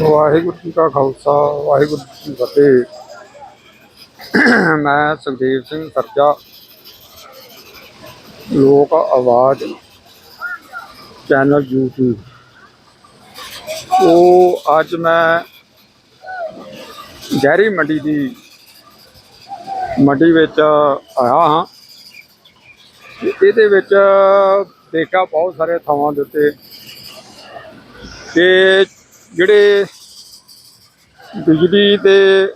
ਵਾਹਿਗੁਰੂ ਜੀ ਕਾ ਖਾਲਸਾ, ਵਾਹਿਗੁਰੂ ਜੀ ਕੀ ਫਤਿਹ। ਮੈਂ ਸੁਖਦੇਵ ਸਿੰਘ ਸਰਜਾ, ਲੋਕ ਆਵਾਜ਼ ਚੈਨਲ YouTube ਉਹ ਅੱਜ ਮੈਂ ਗਹਿਰੀ ਮੰਡੀ ਦੀ ਮੰਡੀ ਵਿੱਚ ਆਇਆ ਹਾਂ। ਤੇ ਇਹਦੇ ਵਿੱਚ ਦੇਖਿਆ ਬਹੁਤ ਸਾਰੇ ਥਾਵਾਂ ਦੇ ਉੱਤੇ ਕਿ ਜਿਹੜੇ ਬਿਜਲੀ ਦੇ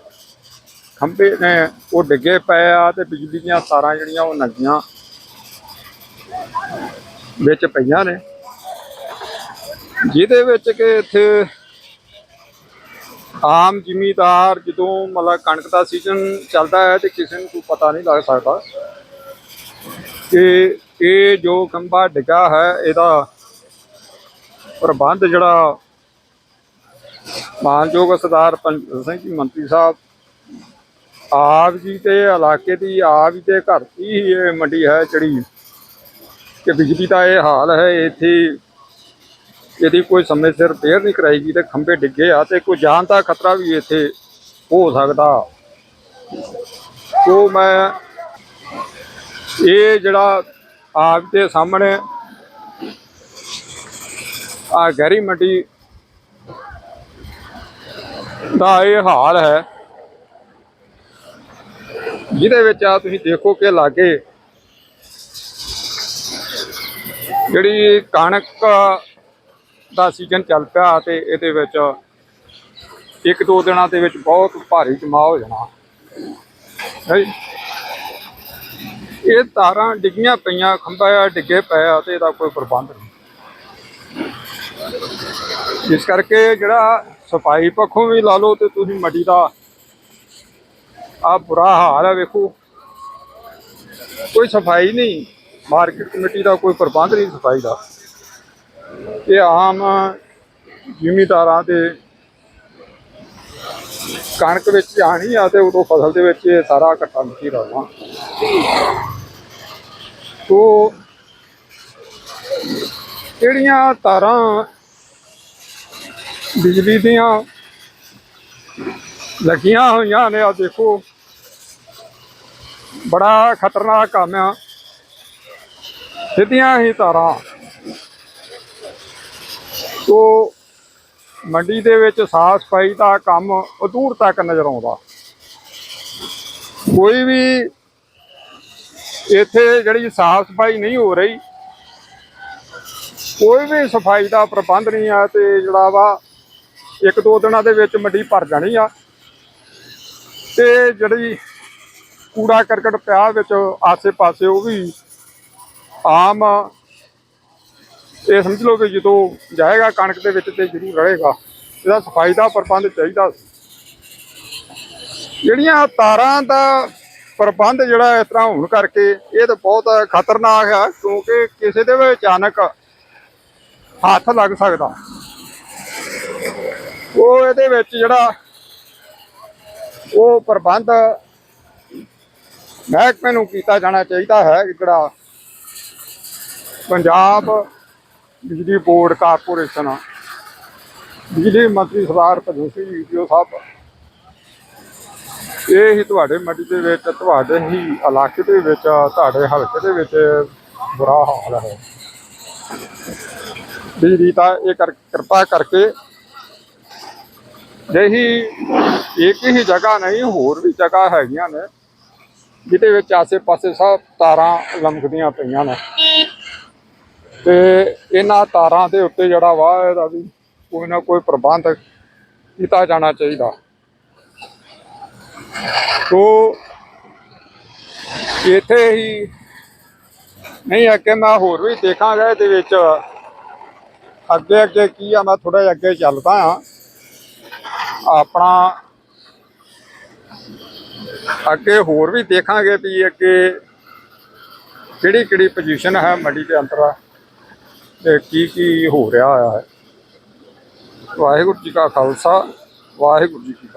ਖੰਭੇ ਨੇ, ਉਹ ਡਿੱਗੇ ਪਏ ਆ ਤੇ ਬਿਜਲੀ ਦੀਆਂ ਤਾਰਾਂ ਜਿਹੜੀਆਂ ਉਹ ਨੰਗੀਆਂ ਵਿੱਚ ਪਈਆਂ ਨੇ। ਜਿਹਦੇ ਵਿੱਚ ਕਿ ਇੱਥੇ ਆਮ ਜ਼ਿਮੀਦਾਰ ਜਦੋਂ ਮਤਲਬ ਕਣਕ ਦਾ ਸੀਜ਼ਨ ਚੱਲਦਾ ਹੈ ਤੇ ਕਿਸੇ ਨੂੰ ਕੋਈ ਪਤਾ ਨਹੀਂ ਲੱਗ ਸਕਦਾ ਕਿ ਇਹ ਜੋ ਖੰਭਾ ਡਿੱਗਾ ਹੈ, ਇਹਦਾ ਪ੍ਰਬੰਧ ਜਿਹੜਾ ਮਾਨਯੋਗ ਸਰਦਾਰ ਸਿੰਘ ਜੀ ਮੰਤਰੀ ਸਾਹਿਬ, ਆਪ ਜੀ ਤੇ ਇਲਾਕੇ ਦੀ, ਆਪ ਜੀ ਦੇ ਘਰ ਦੀ ਹੀ ਇਹ ਮੰਡੀ ਹੈ ਜਿਹੜੀ ਕਿ ਬਿਜਲੀ ਦਾ ਇਹ ਹਾਲ ਹੈ, ਇੱਥੇ ਇਹਦੀ ਕੋਈ ਸਮੇਂ ਸਿਰ ਰਿਪੇਅਰ ਨਹੀਂ ਕਰਾਈ ਗਈ ਤੇ ਖੰਭੇ ਡਿੱਗੇ ਆ ਤੇ ਕੋਈ ਜਾਨ ਦਾ ਖਤਰਾ ਵੀ ਇੱਥੇ ਹੋ ਸਕਦਾ। ਸੋ ਮੈਂ ਇਹ ਜਿਹੜਾ ਆਪ ਦੇ ਸਾਹਮਣੇ ਆ ਗਹਿਰੀ ਮੰਡੀ ਦਾ ਇਹ ਹਾਲ ਹੈ। ਜਿਹਦੇ ਵਿੱਚ ਆ ਤੁਸੀਂ ਦੇਖੋ ਕਿ ਲਾਗੇ ਜਿਹੜੀ ਕਣਕ ਦਾ ਸੀਜ਼ਨ ਚੱਲ ਪਿਆ ਤੇ ਇਹਦੇ ਵਿੱਚ ਇੱਕ ਦੋ ਦਿਨਾਂ ਦੇ ਵਿੱਚ ਬਹੁਤ ਭਾਰੀ ਜਮਾਅ ਹੋ ਜਾਣਾ। ਇਹ ਤਾਰਾਂ ਡਿੱਗੀਆਂ ਪਈਆਂ, ਖੰਭਾ ਡਿੱਗੇ ਪਏ ਆ ਤੇ ਇਹਦਾ ਕੋਈ ਪ੍ਰਬੰਧ ਨਹੀਂ। ਇਸ ਕਰਕੇ ਜਿਹੜਾ ਸਫ਼ਾਈ ਪੱਖੋਂ ਵੀ ਲਾ ਲਓ ਤੇ ਤੁਸੀਂ ਮੰਡੀ ਦਾ ਆ ਬੁਰਾ ਹਾਲ ਹੈ ਵੇਖੋ। ਕੋਈ ਸਫ਼ਾਈ ਨਹੀਂ, ਮਾਰਕੀਟ ਕਮੇਟੀ ਦਾ ਕੋਈ ਪ੍ਰਬੰਧ ਨਹੀਂ ਸਫ਼ਾਈ ਦਾ। ਇਹ ਆਮ ਜ਼ਿਮੀਦਾਰਾਂ ਦੇ ਕਣਕ ਵਿੱਚ ਆਣੀ ਆ ਤੇ ਉਦੋਂ ਫਸਲ ਦੇ ਵਿੱਚ ਇਹ ਸਾਰਾ ਇਕੱਠਾ ਮਿੱਟੀ ਰਹਿਣਾ ਤੋ ਕਿਹੜੀਆਂ ਤਾਰਾਂ ਬਿਜਲੀ ਦੀਆਂ ਲੱਗੀਆਂ ਹੋਈਆਂ ਨੇ ਆ ਦੇਖੋ। ਬੜਾ ਖਤਰਨਾਕ ਕੰਮ ਆ। ਸਿੱਧੀਆਂ ਹੀ ਤਾਰਾਂ। ਤੋ ਮੰਡੀ ਦੇ ਵਿੱਚ ਸਾਫ਼ ਸਫ਼ਾਈ ਦਾ ਕੰਮ ਅਧੂਰ ਤੱਕ ਨਜ਼ਰ ਆਉਂਦਾ। ਕੋਈ ਵੀ ਇੱਥੇ ਜਿਹੜੀ ਸਾਫ਼ ਸਫ਼ਾਈ ਨਹੀਂ ਹੋ ਰਹੀ, ਕੋਈ ਵੀ ਸਫ਼ਾਈ ਦਾ ਪ੍ਰਬੰਧ ਨਹੀਂ ਆ ਤੇ ਜਿਹੜਾ ਵਾ ਇੱਕ ਦੋ ਦਿਨਾਂ ਦੇ ਵਿੱਚ ਮੰਡੀ ਭਰ ਜਾਣੀ ਆ। ਤੇ ਜਿਹੜੀ ਕੂੜਾ ਕਰਕਟ ਪਿਆ ਵਿੱਚ ਆਸੇ-ਪਾਸੇ, ਉਹ ਵੀ ਆਮ ਇਹ ਸਮਝ ਲਓ ਕਿ ਜਦੋਂ ਜਾਏਗਾ ਕਣਕ ਦੇ ਵਿੱਚ ਤੇ ਜ਼ਰੂਰ ਰਹੇਗਾ। ਇਹਦਾ ਸਫ਼ਾਈ ਦਾ ਪ੍ਰਬੰਧ ਚਾਹੀਦਾ ਜਿਹੜੀਆਂ ਤਾਰਾਂ ਦਾ ਪ੍ਰਬੰਧ ਜਿਹੜਾ ਇਸ ਤਰ੍ਹਾਂ ਹੋਣ ਕਰਕੇ ਇਹ ਤਾਂ ਬਹੁਤ ਖਤਰਨਾਕ ਆ, ਕਿਉਂਕਿ ਕਿਸੇ ਦੇ ਵੀ ਅਚਾਨਕ ਹੱਥ ਲੱਗ ਸਕਦਾ। ਉਹ ਇਹਦੇ ਵਿੱਚ ਜਿਹੜਾ ਉਹ ਪ੍ਰਬੰਧ ਮਹਿਕਮੇ ਨੂੰ ਕੀਤਾ ਜਾਣਾ ਚਾਹੀਦਾ ਹੈ, ਜਿਹੜਾ ਪੰਜਾਬ ਬਿਜਲੀ ਬੋਰਡ ਕਾਰਪੋਰੇਸ਼ਨ, ਬਿਜਲੀ ਮੰਤਰੀ ਸਰਦਾਰ ਭਜਨ ਸਿੰਘ ਵੀਡੀਓ ਸਾਹਿਬ ਇਹ ਹੀ ਤੁਹਾਡੇ ਮੰਡੀ ਦੇ ਵਿੱਚ, ਤੁਹਾਡੇ ਹੀ ਇਲਾਕੇ ਦੇ ਵਿੱਚ, ਤੁਹਾਡੇ ਹਲਕੇ ਦੇ ਵਿੱਚ ਬੁਰਾ ਹਾਲ ਹੈ। ਬਿਜਲੀ ਤਾਂ ਇਹ ਕਰ, ਕਿਰਪਾ ਕਰਕੇ ਜਿਹੀ ਇੱਕ ਹੀ ਜਗ੍ਹਾ ਨਹੀਂ, ਹੋਰ ਵੀ ਜਗ੍ਹਾ ਹੈਗੀਆਂ ਨੇ। ਜਿਹਦੇ ਵਿੱਚ ਆਸੇ-ਪਾਸੇ ਸਭ ਤਾਰਾਂ ਲੰਮਕਦੀਆਂ ਪਈਆਂ ਨੇ। ਤੇ ਇਹਨਾਂ ਤਾਰਾਂ ਦੇ ਉੱਤੇ ਜਿਹੜਾ ਵਾ, ਇਹਦਾ ਵੀ ਕੋਈ ਨਾ ਕੋਈ ਪ੍ਰਬੰਧ ਕੀਤਾ ਜਾਣਾ ਚਾਹੀਦਾ। ਤੋ ਇੱਥੇ ਹੀ ਨਹੀਂ, ਅੱਗੇ ਮੈਂ ਹੋਰ ਵੀ ਦੇਖਾਂਗਾ ਇਹਦੇ ਵਿੱਚ। ਅੱਗੇ ਅੱਗੇ ਕੀ ਆ, ਮੈਂ ਥੋੜਾ ਜਿਹਾ ਅੱਗੇ ਚੱਲਦਾ ਹਾਂ। ਆਪਣਾ ਅੱਗੇ ਹੋਰ ਵੀ ਦੇਖਾਂਗੇ ਵੀ ਅੱਗੇ ਕਿਹੜੀ ਕਿਹੜੀ ਪੋਜੀਸ਼ਨ ਹੈ ਮੰਡੀ ਦੇ ਅੰਦਰ ਤੇ ਕੀ ਕੀ ਹੋ ਰਿਹਾ ਹੈ। ਵਾਹਿਗੁਰੂ ਜੀ ਕਾ ਖਾਲਸਾ, ਵਾਹਿਗੁਰੂ ਜੀ ਕੀ ਫਤਿਹ।